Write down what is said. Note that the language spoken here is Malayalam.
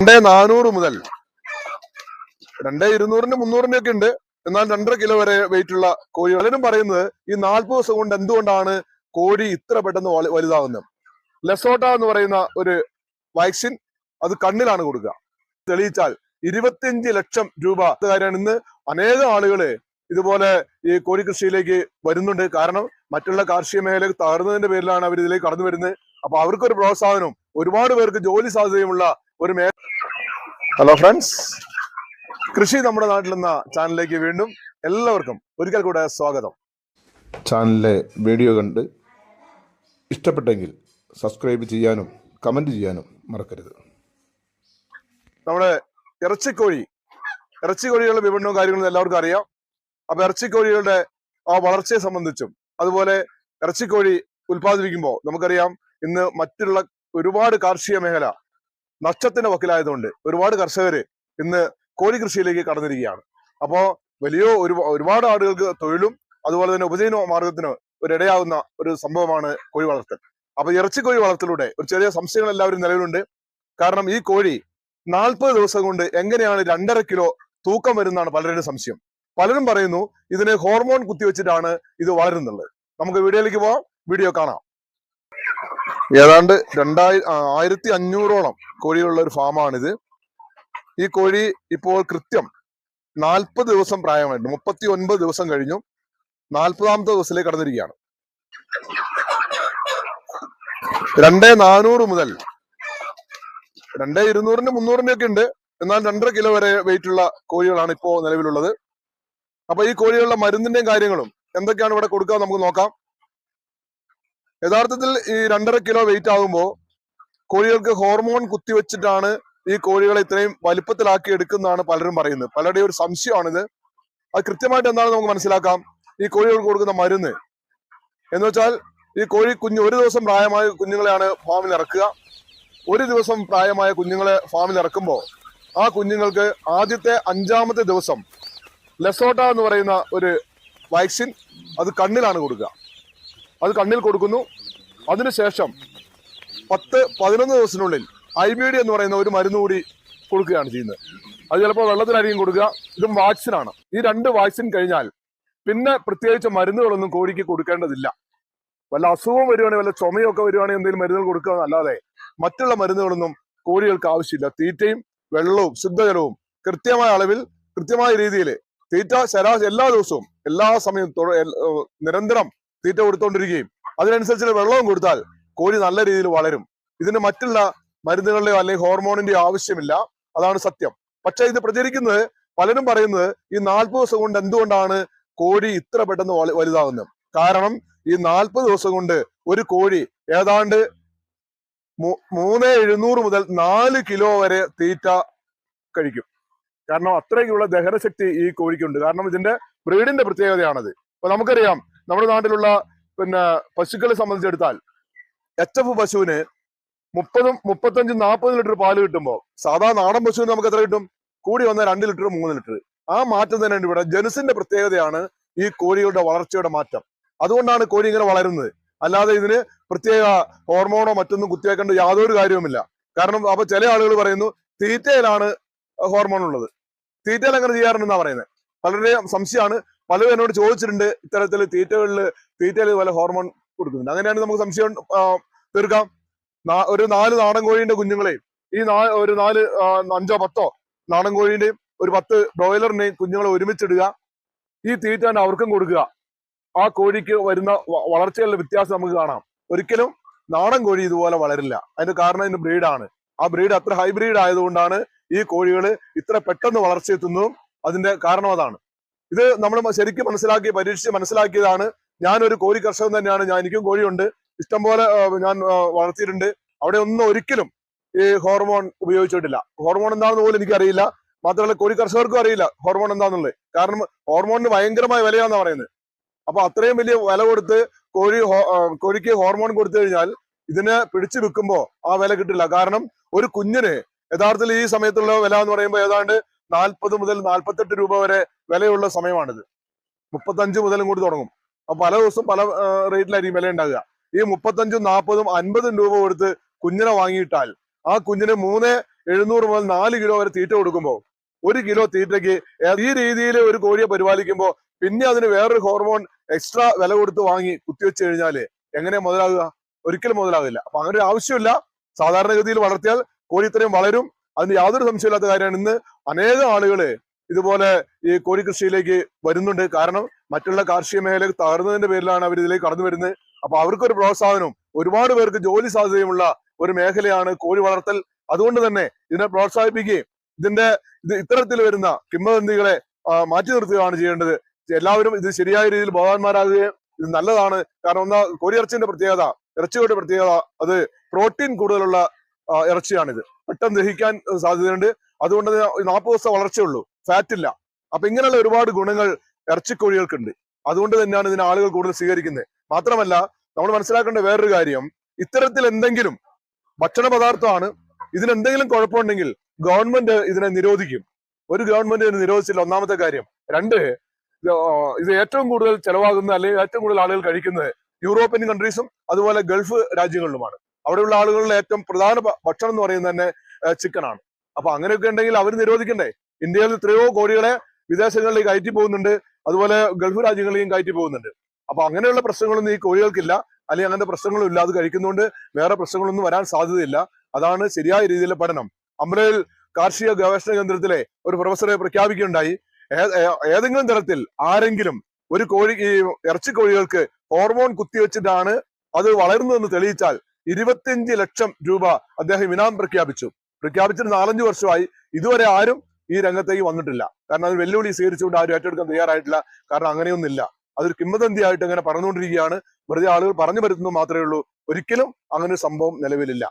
രണ്ടേ നാനൂറ് മുതൽ രണ്ടേ ഇരുന്നൂറിന് മുന്നൂറിന്റെ ഒക്കെ ഉണ്ട്. എന്നാൽ രണ്ടര കിലോ വരെ വെയിറ്റ് ഉള്ള കോഴി. പലരും പറയുന്നത് ഈ നാൽപ്പത് ദിവസം കൊണ്ട് എന്തുകൊണ്ടാണ് കോഴി ഇത്ര പെട്ടെന്ന് വലുതാവുന്നത്? ലെസോട്ട എന്ന് പറയുന്ന ഒരു വാക്സിൻ അത് കണ്ണിലാണ് കൊടുക്കുക. തെളിയിച്ചാൽ ഇരുപത്തിയഞ്ച് ലക്ഷം രൂപ. കാര്യമാണ് ഇന്ന് അനേകം ആളുകൾ ഇതുപോലെ ഈ കോഴി കൃഷിയിലേക്ക് വരുന്നുണ്ട്. കാരണം മറ്റുള്ള കാർഷിക മേഖല തകർന്നതിന്റെ പേരിലാണ് അവർ ഇതിലേക്ക് കടന്നു വരുന്നത്. അപ്പൊ അവർക്കൊരു പ്രോത്സാഹനവും ഒരുപാട് പേർക്ക് ജോലി സാധ്യതയുമുള്ള ഒരു മേ ഹലോ ഫ്രണ്ട്സ് കൃഷി നമ്മുടെ നാട്ടിലെന്ന ചാനലിലേക്ക് വീണ്ടും എല്ലാവർക്കും ഒരിക്കൽ കൂടെ സ്വാഗതം. ചാനലിലെ വീഡിയോ കണ്ട് ഇഷ്ടപ്പെട്ടെങ്കിൽ സബ്സ്ക്രൈബ് ചെയ്യാനും കമന്റ് ചെയ്യാനും മറക്കരുത്. നമ്മുടെ ഇറച്ചിക്കോഴി ഇറച്ചിക്കോഴികളുടെ വിപണനവും കാര്യങ്ങളും എല്ലാവർക്കും അറിയാം. അപ്പൊ ഇറച്ചിക്കോഴികളുടെ ആ വളർച്ചയെ സംബന്ധിച്ചും അതുപോലെ ഇറച്ചിക്കോഴി ഉൽപ്പാദിപ്പിക്കുമ്പോൾ നമുക്കറിയാം ഇന്ന് മറ്റുള്ള ഒരുപാട് കാർഷിക മേഖല നഷ്ടത്തിന്റെ വക്കിലായതുകൊണ്ട് ഒരുപാട് കർഷകര് ഇന്ന് കോഴി കൃഷിയിലേക്ക് കടന്നിരിക്കുകയാണ്. അപ്പോ വലിയ ഒരു ഒരുപാട് ആളുകൾക്ക് തൊഴിലും അതുപോലെ തന്നെ ഉപജീവന മാർഗത്തിന് ഒരു ഇടയാകുന്ന ഒരു സംഭവമാണ് കോഴി വളർത്തൽ. അപ്പൊ ഇറച്ചി കോഴി വളർത്തലൂടെ ഒരു ചെറിയ സംശയങ്ങൾ എല്ലാവരും നിലവിലുണ്ട്. കാരണം ഈ കോഴി നാൽപ്പത് ദിവസം കൊണ്ട് എങ്ങനെയാണ് രണ്ടര കിലോ തൂക്കം വരുന്നതാണ് പലരുടെയും സംശയം. പലരും പറയുന്നു ഇതിന് ഹോർമോൺ കുത്തിവെച്ചിട്ടാണ് ഇത് വളരുന്നുള്ളത് നമുക്ക് വീഡിയോയിലേക്ക് പോവാം. വീഡിയോ കാണാം. ഏതാണ്ട് രണ്ടായി ആയിരത്തി അഞ്ഞൂറോളം കോഴികളുള്ള ഒരു ഫാമാണിത്. ഈ കോഴി ഇപ്പോൾ കൃത്യം നാൽപ്പത് ദിവസം പ്രായമായിട്ടുണ്ട്. മുപ്പത്തി ഒൻപത് ദിവസം കഴിഞ്ഞു. നാൽപ്പതാമത്തെ ദിവസത്തിലേക്ക് കടന്നിരിക്കുകയാണ്. രണ്ടേ നാനൂറ് മുതൽ രണ്ടേ ഇരുന്നൂറിന് മുന്നൂറിന്റെ ഒക്കെ ഉണ്ട്. എന്നാൽ രണ്ടര കിലോ വരെ വെയിറ്റ് ഉള്ള കോഴികളാണ് ഇപ്പോൾ നിലവിലുള്ളത്. അപ്പൊ ഈ കോഴികളുടെ മരുന്നിന്റെയും കാര്യങ്ങളും എന്തൊക്കെയാണ് ഇവിടെ കൊടുക്കുക നമുക്ക് നോക്കാം. യഥാർത്ഥത്തിൽ ഈ രണ്ടര കിലോ വെയിറ്റ് ആകുമ്പോൾ കോഴികൾക്ക് ഹോർമോൺ കുത്തിവെച്ചിട്ടാണ് ഈ കോഴികളെ ഇത്രയും വലിപ്പത്തിലാക്കി എടുക്കുന്നതാണ് പലരും പറയുന്നത്. പലരുടെയും ഒരു സംശയമാണിത്. അത് കൃത്യമായിട്ട് എന്താണെന്ന് നമുക്ക് മനസ്സിലാക്കാം. ഈ കോഴികൾക്ക് കൊടുക്കുന്ന മരുന്ന്. എന്ന് വെച്ചാൽ ഈ കോഴി കുഞ്ഞ് ഒരു ദിവസം പ്രായമായ കുഞ്ഞുങ്ങളെയാണ് ഫാമിൽ ഇറക്കുക. ഒരു ദിവസം പ്രായമായ കുഞ്ഞുങ്ങളെ ഫാമിൽ ഇറക്കുമ്പോൾ ആ കുഞ്ഞുങ്ങൾക്ക് ആദ്യത്തെ അഞ്ചാമത്തെ ദിവസം ലെസോട്ട എന്ന് പറയുന്ന ഒരു വാക്സിൻ അത് കണ്ണിലാണ് കൊടുക്കുക. അത് കണ്ണിൽ കൊടുക്കുന്നു. അതിനുശേഷം പത്ത് പതിനൊന്ന് ദിവസത്തിനുള്ളിൽ ഐ ബി ഡി എന്ന് പറയുന്ന ഒരു മരുന്ന് കൂടി കൊടുക്കുകയാണ് ചെയ്യുന്നത്. അത് ചിലപ്പോൾ വെള്ളത്തിലായിരിക്കും കൊടുക്കുക. ഇതും വാക്സിനാണ് ഈ രണ്ട് വാക്സിൻ കഴിഞ്ഞാൽ പിന്നെ പ്രത്യേകിച്ച് മരുന്നുകളൊന്നും കോഴിക്ക് കൊടുക്കേണ്ടതില്ല. വല്ല അസുഖം വരുവാണെങ്കിൽ വല്ല ചുമയൊക്കെ വരുവാണെങ്കിൽ എന്തെങ്കിലും മരുന്നുകൾ കൊടുക്കുക എന്നല്ലാതെ മറ്റുള്ള മരുന്നുകളൊന്നും കോഴികൾക്ക് ആവശ്യമില്ല. തീറ്റയും വെള്ളവും ശുദ്ധജലവും കൃത്യമായ അളവിൽ കൃത്യമായ രീതിയിൽ തീറ്റ ശരാശരി എല്ലാ ദിവസവും എല്ലാ സമയവും നിരന്തരം തീറ്റ കൊടുത്തുകൊണ്ടിരിക്കുകയും അതിനനുസരിച്ച് വെള്ളവും കൊടുത്താൽ കോഴി നല്ല രീതിയിൽ വളരും. ഇതിന് മറ്റുള്ള മരുന്നുകളുടെയോ അല്ലെങ്കിൽ ഹോർമോണിന്റെയോ ആവശ്യമില്ല. അതാണ് സത്യം. പക്ഷെ ഇത് പ്രചരിക്കുന്നത് പലരും പറയുന്നത് ഈ നാൽപ്പത് ദിവസം കൊണ്ട് എന്തുകൊണ്ടാണ് കോഴി ഇത്ര പെട്ടെന്ന് വലു- വലുതാകുന്നത് കാരണം ഈ നാൽപ്പത് ദിവസം കൊണ്ട് ഒരു കോഴി ഏതാണ്ട് മൂന്ന് എഴുന്നൂറ് മുതൽ നാല് കിലോ വരെ തീറ്റ കഴിക്കും. കാരണം അത്രയ്ക്കുള്ള ദഹനശക്തി ഈ കോഴിക്കുണ്ട്. കാരണം ഇതിന്റെ ബ്രീഡിന്റെ പ്രത്യേകതയാണത്. അപ്പൊ നമുക്കറിയാം നമ്മുടെ നാട്ടിലുള്ള പിന്നെ പശുക്കളെ സംബന്ധിച്ചെടുത്താൽ എച്ച് എഫ് പശുവിന് മുപ്പതും മുപ്പത്തഞ്ചും നാൽപ്പത് ലിറ്റർ പാൽ കിട്ടുമ്പോൾ സാധാ നാടൻ പശുവിന് നമുക്ക് എത്ര കിട്ടും? കൂടി വന്ന രണ്ട് ലിറ്റർ മൂന്ന് ലിറ്റർ. ആ മാറ്റം തന്നെയാണ് ഇവിടെ ജനുസിന്റെ പ്രത്യേകതയാണ് ഈ കോഴികളുടെ വളർച്ചയുടെ മാറ്റം. അതുകൊണ്ടാണ് കോഴി ഇങ്ങനെ വളരുന്നത്. അല്ലാതെ ഇതിന് പ്രത്യേക ഹോർമോണോ മറ്റൊന്നും കുത്തിവെക്കേണ്ട യാതൊരു കാര്യവുമില്ല. കാരണം അപ്പൊ ചില ആളുകൾ പറയുന്നു തീറ്റയിലാണ് ഹോർമോൺ ഉള്ളത് തീറ്റയിൽ അങ്ങനെ ചെയ്യാറുണ്ടെന്നാണ് പറയുന്നത്. പലരുടെയും സംശയമാണ്. പലരും എന്നോട് ചോദിച്ചിട്ടുണ്ട് ഇത്തരത്തിൽ തീറ്റകളിൽ തീറ്റയിൽ പല ഹോർമോൺ കൊടുക്കുന്നുണ്ട്. അങ്ങനെയാണ് നമുക്ക് സംശയം തീർക്കാം. ഒരു നാല് നാടൻ കോഴിന്റെ കുഞ്ഞുങ്ങളെയും ഈ നാ ഒരു നാല് അഞ്ചോ പത്തോ നാടൻ കോഴിന്റെയും ഒരു പത്ത് ബ്രോയിലറിന്റെയും കുഞ്ഞുങ്ങളെ ഒരുമിച്ചിടുക. ഈ തീറ്റ തന്നെ അവർക്കും കൊടുക്കുക. ആ കോഴിക്ക് വരുന്ന വളർച്ചകളുടെ വ്യത്യാസം നമുക്ക് കാണാം. ഒരിക്കലും നാടൻ കോഴി ഇതുപോലെ വളരില്ല. അതിന്റെ കാരണം ഇതിന്റെ ബ്രീഡാണ് ആ ബ്രീഡ് അത്ര ഹൈബ്രീഡ് ആയതുകൊണ്ടാണ് ഈ കോഴികൾ ഇത്ര പെട്ടെന്ന് വളർച്ചയെത്തുന്നതും അതിന്റെ കാരണം അതാണ്. ഇത് നമ്മൾ ശരിക്കും മനസ്സിലാക്കി പരീക്ഷിച്ച് മനസ്സിലാക്കിയതാണ്. ഞാനൊരു കോഴി കർഷകൻ തന്നെയാണ്. ഞാൻ എനിക്കും കോഴിയുണ്ട്. ഇഷ്ടംപോലെ ഞാൻ വളർത്തിയിട്ടുണ്ട്. അവിടെ ഒന്നും ഒരിക്കലും ഈ ഹോർമോൺ ഉപയോഗിച്ചിട്ടില്ല. ഹോർമോൺ എന്താണെന്ന് പോലും എനിക്കറിയില്ല. മാത്രമല്ല കോഴി കർഷകർക്കും അറിയില്ല ഹോർമോൺ എന്താണെന്നുള്ളത്. കാരണം ഹോർമോണിന് ഭയങ്കരമായ വിലയാണെന്ന് പറയുന്നത്. അപ്പൊ അത്രയും വലിയ വില കൊടുത്ത് കോഴി കോഴിക്ക് ഹോർമോൺ കൊടുത്തു കഴിഞ്ഞാൽ ഇതിനെ പിടിച്ചു വെക്കുമ്പോൾ ആ വില കിട്ടില്ല. കാരണം ഒരു കുഞ്ഞിന് യഥാർത്ഥത്തിൽ ഈ സമയത്തുള്ള വില എന്ന് പറയുമ്പോൾ ഏതാണ്ട് നാൽപ്പത് മുതൽ നാൽപ്പത്തെട്ട് രൂപ വരെ വിലയുള്ള സമയമാണിത്. മുപ്പത്തഞ്ച് മുതലും കൂടി തുടങ്ങും. അപ്പൊ പല ദിവസവും പല റേറ്റിലായിരിക്കും വില ഉണ്ടാകുക ഈ മുപ്പത്തഞ്ചും നാൽപ്പതും അൻപതും രൂപ കൊടുത്ത് കുഞ്ഞിനെ വാങ്ങിയിട്ടാൽ ആ കുഞ്ഞിന് മൂന്ന് എഴുന്നൂറ് മുതൽ നാല് കിലോ വരെ തീറ്റ കൊടുക്കുമ്പോൾ ഒരു കിലോ തീറ്റയ്ക്ക് ഈ രീതിയിൽ ഒരു കോഴിയെ പരിപാലിക്കുമ്പോൾ പിന്നെ അതിന് വേറൊരു ഹോർമോൺ എക്സ്ട്രാ വില കൊടുത്ത് വാങ്ങി കുത്തിവെച്ച് കഴിഞ്ഞാൽ എങ്ങനെ മുതലാകുക ഒരിക്കലും മുതലാകില്ല അപ്പൊ അങ്ങനെ ഒരു ആവശ്യമില്ല. സാധാരണഗതിയിൽ വളർത്തിയാൽ കോഴി ഇത്രയും വളരും. അതിന് യാതൊരു സംശയമില്ലാത്ത കാര്യമാണ്. ഇന്ന് അനേകം ആളുകൾ ഇതുപോലെ ഈ കോഴി കൃഷിയിലേക്ക് വരുന്നുണ്ട്. കാരണം മറ്റുള്ള കാർഷിക മേഖല തകർന്നതിന്റെ പേരിലാണ് അവർ ഇതിലേക്ക് കടന്നു വരുന്നത്. അപ്പൊ അവർക്കൊരു പ്രോത്സാഹനവും ഒരുപാട് പേർക്ക് ജോലി സാധ്യതയുമുള്ള ഒരു മേഖലയാണ് കോഴി വളർത്തൽ. അതുകൊണ്ട് തന്നെ ഇതിനെ പ്രോത്സാഹിപ്പിക്കുകയും ഇതിന്റെ ഇത് ഇത്തരത്തിൽ വരുന്ന കിംവദന്തികളെ മാറ്റി നിർത്തുകയാണ് ചെയ്യേണ്ടത്. എല്ലാവരും ഇത് ശരിയായ രീതിയിൽ ബോധവാന്മാരാകുകയും ഇത് നല്ലതാണ്. കാരണം ഒന്നാ കോഴിയിറച്ചിന്റെ പ്രത്യേകത ഇറച്ചിയുടെ പ്രത്യേകത അത് പ്രോട്ടീൻ കൂടുതലുള്ള ഇറച്ചിയാണിത്. പെട്ടെന്ന് ദഹിക്കാൻ സാധ്യതയുണ്ട്. അതുകൊണ്ട് നാൽപ്പത് ദിവസം വളർച്ചയുള്ളൂ. ഫാറ്റ് ഇല്ല. അപ്പൊ ഇങ്ങനെയുള്ള ഒരുപാട് ഗുണങ്ങൾ ഇറച്ചിക്കോഴികൾക്കുണ്ട്. അതുകൊണ്ട് തന്നെയാണ് ഇതിനെ ആളുകൾ കൂടുതൽ സ്വീകരിക്കുന്നത്. മാത്രമല്ല നമ്മൾ മനസ്സിലാക്കേണ്ട വേറൊരു കാര്യം. ഇത്തരത്തിൽ എന്തെങ്കിലും ഭക്ഷണ പദാർത്ഥമാണ് ഇതിനെന്തെങ്കിലും കുഴപ്പമുണ്ടെങ്കിൽ ഗവൺമെന്റ് ഇതിനെ നിരോധിക്കും. ഒരു ഗവൺമെന്റ് ഇതിനെ നിരോധിച്ചില്ല ഒന്നാമത്തെ കാര്യം. രണ്ട് ഇത് ഏറ്റവും കൂടുതൽ ചെലവാകുന്ന അല്ലെങ്കിൽ ഏറ്റവും കൂടുതൽ ആളുകൾ കഴിക്കുന്നത് യൂറോപ്യൻ കൺട്രീസും അതുപോലെ ഗൾഫ് രാജ്യങ്ങളിലുമാണ്. അവിടെയുള്ള ആളുകളുടെ ഏറ്റവും പ്രധാന ഭക്ഷണം എന്ന് പറയുന്നത് തന്നെ ചിക്കൻ ആണ്. അപ്പൊ അങ്ങനെയൊക്കെ ഉണ്ടെങ്കിൽ അവർ നിരോധിക്കണ്ടേ? ഇന്ത്യയിൽ എത്രയോ കോടികളെ വിദേശങ്ങളിലേക്ക് കയറ്റി പോകുന്നുണ്ട്. അതുപോലെ ഗൾഫ് രാജ്യങ്ങളിലേക്കും കയറ്റി പോകുന്നുണ്ട്. അപ്പൊ അങ്ങനെയുള്ള പ്രശ്നങ്ങളൊന്നും ഈ കോഴികൾക്കില്ല. അല്ലെങ്കിൽ അങ്ങനത്തെ പ്രശ്നങ്ങളും ഇല്ല. അത് കഴിക്കുന്നതുകൊണ്ട് വേറെ പ്രശ്നങ്ങളൊന്നും വരാൻ സാധ്യതയില്ല. അതാണ് ശരിയായ രീതിയിലെ പഠനം. അമ്പലയിൽ കാർഷിക ഗവേഷണ കേന്ദ്രത്തിലെ ഒരു പ്രൊഫസറെ പ്രഖ്യാപിക്കുകയുണ്ടായി. ഏതെങ്കിലും തരത്തിൽ ആരെങ്കിലും ഒരു കോഴി ഈ ഇറച്ചി കോഴികൾക്ക് ഹോർമോൺ കുത്തിവെച്ചിട്ടാണ് അത് വളരുന്നതെന്ന് തെളിയിച്ചാൽ ഇരുപത്തിയഞ്ച് ലക്ഷം രൂപ അദ്ദേഹം ഇനാം പ്രഖ്യാപിച്ചു. പ്രഖ്യാപിച്ചിട്ട് നാലഞ്ച് വർഷമായി ഇതുവരെ ആരും ഈ രംഗത്തേക്ക് വന്നിട്ടില്ല. കാരണം അത് വെല്ലുവിളി സ്വീകരിച്ചുകൊണ്ട് ആരും ഏറ്റെടുക്കാൻ തയ്യാറായിട്ടില്ല. കാരണം അങ്ങനെയൊന്നുമില്ല. അതൊരു കിംവദന്തിയായിട്ട് ഇങ്ങനെ പറഞ്ഞുകൊണ്ടിരിക്കുകയാണ്. വെറുതെ ആളുകൾ പറഞ്ഞു വരുന്നത് മാത്രമേ ഉള്ളൂ. ഒരിക്കലും അങ്ങനെ ഒരു സംഭവം നിലവിലില്ല.